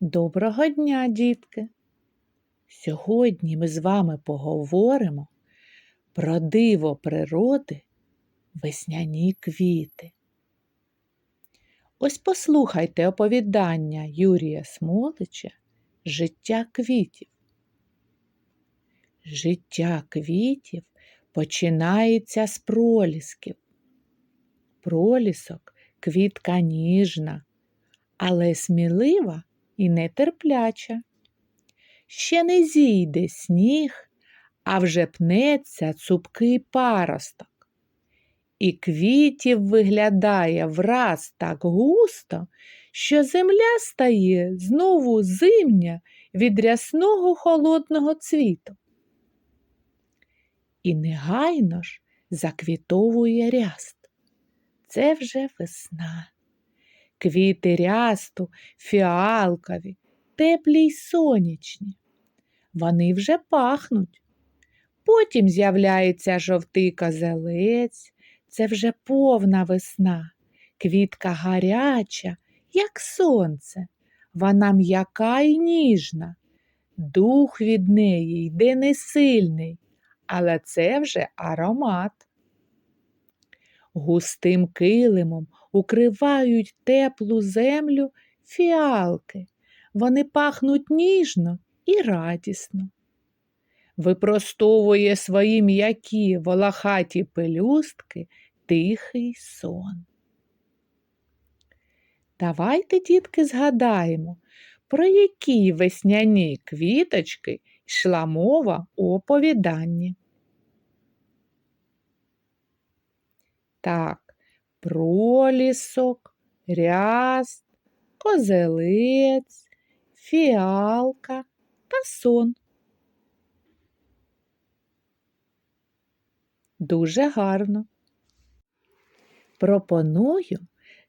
Доброго дня, дітки! Сьогодні ми з вами поговоримо про диво природи весняні квіти. Ось послухайте оповідання Юрія Смолича Життя квітів. Життя квітів починається з пролісків. Пролісок квітка ніжна, але смілива і нетерпляча. Ще не зійде сніг, а вже пнеться цупкий паросток. І квітів виглядає враз так густо, що земля стає знову зимня від рясного холодного цвіту. І негайно ж заквітовує ряст. Це вже весна. Квіти рясту, фіалкові, теплі й сонячні. Вони вже пахнуть. Потім з'являється жовтий козелець, це вже повна весна, квітка гаряча, як сонце. Вона м'яка й ніжна. Дух від неї йде не сильний, але це вже аромат. Густим килимом укривають теплу землю фіалки. Вони пахнуть ніжно і радісно. Випростовує свої м'які волохаті пелюстки тихий сон. Давайте, дітки, згадаємо, про які весняні квіточки йшла мова у оповіданні. Так, пролісок, ряст, козелець, фіалка та сон. Дуже гарно. Пропоную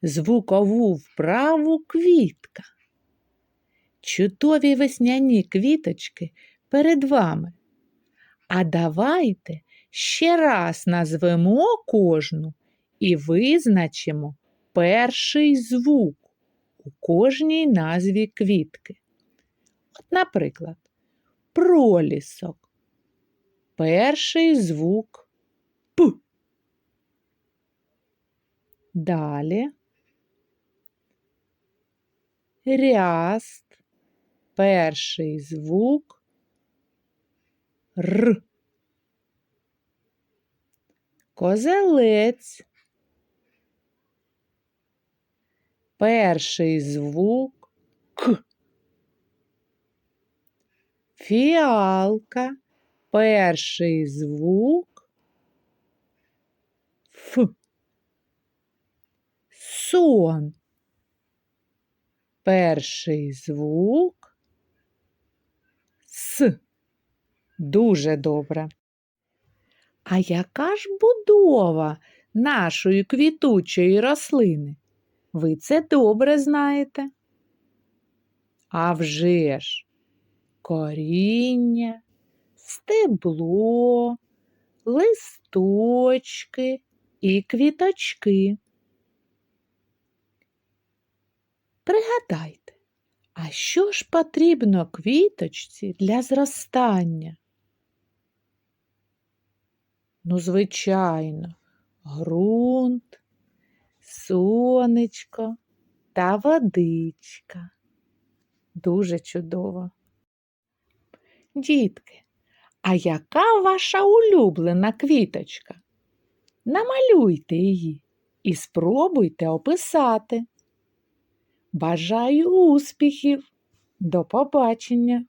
звукову вправу квітка. Чудові весняні квіточки перед вами. А давайте ще раз назвемо кожну і визначимо перший звук у кожній назві квітки. От, наприклад, пролісок. Перший звук П. Далі ряст. Перший звук Р. Козелець. Перший звук К. Фіалка. Перший звук Ф. Сон. Перший звук С. Дуже добре. А яка ж будова нашої квітучої рослини? Ви це добре знаєте? А вже ж коріння, стебло, листочки і квіточки. Пригадайте, а що ж потрібно квіточці для зростання? Ну, звичайно, ґрунт, сонечко та водичка. Дуже чудово. Дітки, а яка ваша улюблена квіточка? Намалюйте її і спробуйте описати. Бажаю успіхів! До побачення!